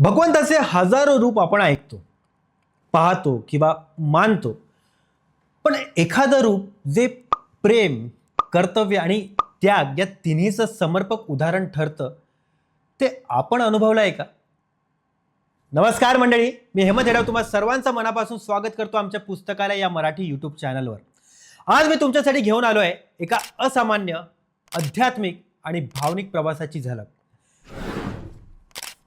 भगवंताचे हजारो रूप आपण ऐकतो पाहतो किंवा मानतो. पण एखादं रूप जे प्रेम कर्तव्य आणि त्याग या तिन्हीचं समर्पक उदाहरण ठरतं ते आपण अनुभवलं आहे का? नमस्कार मंडळी मी हेमंत हेडाव तुम्हाला सर्वांचं मनापासून स्वागत करतो आमच्या पुस्तकालय या मराठी यूट्यूब चॅनलवर आज मी तुमच्यासाठी घेऊन आलो आहे एका असामान्य आध्यात्मिक आणि भावनिक प्रवासाची झलक.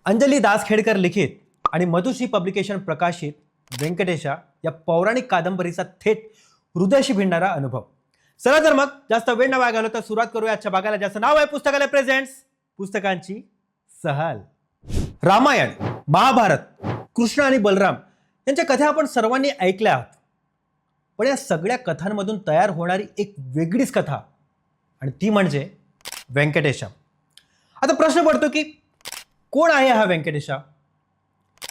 अंजली दासखेडकर लिखित आणि मधुश्री पब्लिकेशन प्रकाशित व्यंकटेशा या पौराणिक कादंबरीचा थेट हृदयाशी भिडणारा अनुभव. चला तर मग जास्त वेळ न वाया घालवता सुरुवात करूया आजच्या भागाला ज्याचं नाव आहे पुस्तकालय प्रेझेंट्स पुस्तकांची सहल. रामायण महाभारत कृष्ण आणि बलराम यांच्या कथा आपण सर्वांनी ऐकल्या आहात. पण या सगळ्या कथांमधून तयार होणारी एक वेगळीच कथा आणि ती म्हणजे व्यंकटेशा आता प्रश्न पडतो की कोण आहे हा व्यंकटेशा?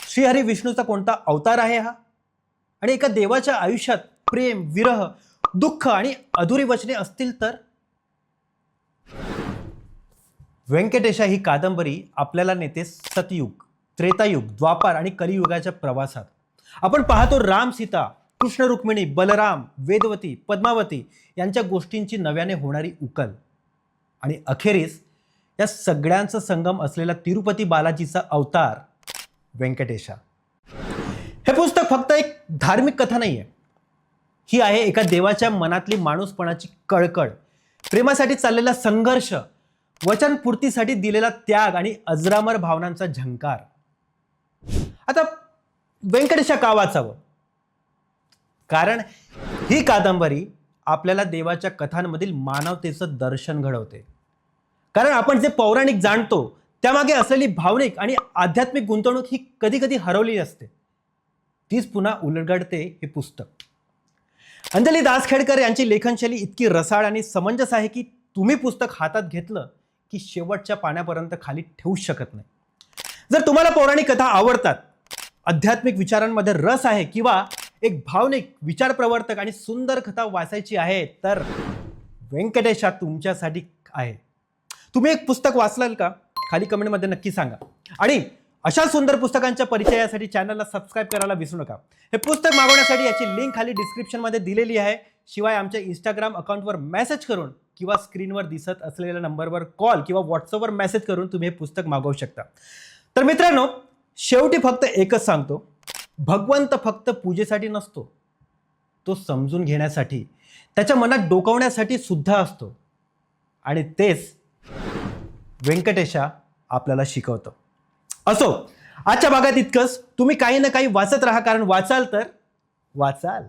श्रीहरी विष्णूचा कोणता अवतार आहे हा? आणि एका देवाच्या आयुष्यात प्रेम विरह दुःख आणि अधुरी वचने असतील तर? व्यंकटेशा ही कादंबरी आपल्याला नेते सतयुग त्रेतायुग द्वापार आणि कलियुगाच्या प्रवासात. आपण पाहतो राम सीता कृष्ण रुक्मिणी बलराम वेदवती पद्मावती यांच्या गोष्टींची नव्याने होणारी उकल. आणि अखेरीस त्या सगळ्यांचा संगम असलेला तिरुपती बालाजीचा अवतार व्यंकटेशा. हे पुस्तक फक्त एक धार्मिक कथा नाही आहे ही आहे एका देवाच्या मनातली माणूसपणाची कळकळ. प्रेमासाठी चाललेला संघर्ष वचनपूर्तीसाठी दिलेला त्याग आणि अजरामर भावनांचा झंकार. आता व्यंकटेशा का वाचावं? कारण ही कादंबरी आपल्याला देवाच्या कथांमधील मानवतेचं दर्शन घडवते. कारण आपण जे पौराणिक जाणतो त्यामागे असलेली भावनिक आणि आध्यात्मिक गुंतवणूक ही कधी कधी हरवली असते. तीच पुन्हा उलगडते हे पुस्तक. अंजली दासखेडकर यांची लेखनशैली इतकी रसाळ आणि समंजस आहे की तुम्ही पुस्तक हातात घेतलं की शेवटच्या पाण्यापर्यंत खाली ठेवू शकत नाही. जर तुम्हाला पौराणिक कथा आवडतात आध्यात्मिक विचारांमध्ये रस आहे किंवा एक भावनिक विचार प्रवर्तक आणि सुंदर कथा वाचायची आहे तर व्यंकटेशा तुमच्यासाठी आहे तुम्ही एक पुस्तक वाचलाल का? खाली कमेंटमध्ये नक्की सांगा. आणि अशा सुंदर पुस्तकांच्या परिचयासाठी चॅनलला सबस्क्राईब करायला विसरू नका. हे पुस्तक मागवण्यासाठी याची लिंक खाली डिस्क्रिप्शनमध्ये दिलेली आहे. शिवाय आमच्या इंस्टाग्राम अकाउंटवर मेसेज करून किंवा स्क्रीनवर दिसत असलेल्या नंबरवर कॉल किंवा व्हॉट्सअपवर मेसेज करून तुम्ही हे पुस्तक मागवू शकता. तर मित्रांनो शेवटी फक्त एकच सांगतो. भगवंत फक्त पूजेसाठी नसतो. तो समजून घेण्यासाठी त्याच्या मनात डोकावण्यासाठी सुद्धा असतो. आणि तेच व्यंकटेशा आपल्याला शिकवतं. असो आजच्या भागात इतकंच. तुम्ही काही ना काही वाचत राहा कारण वाचाल तर वाचाल.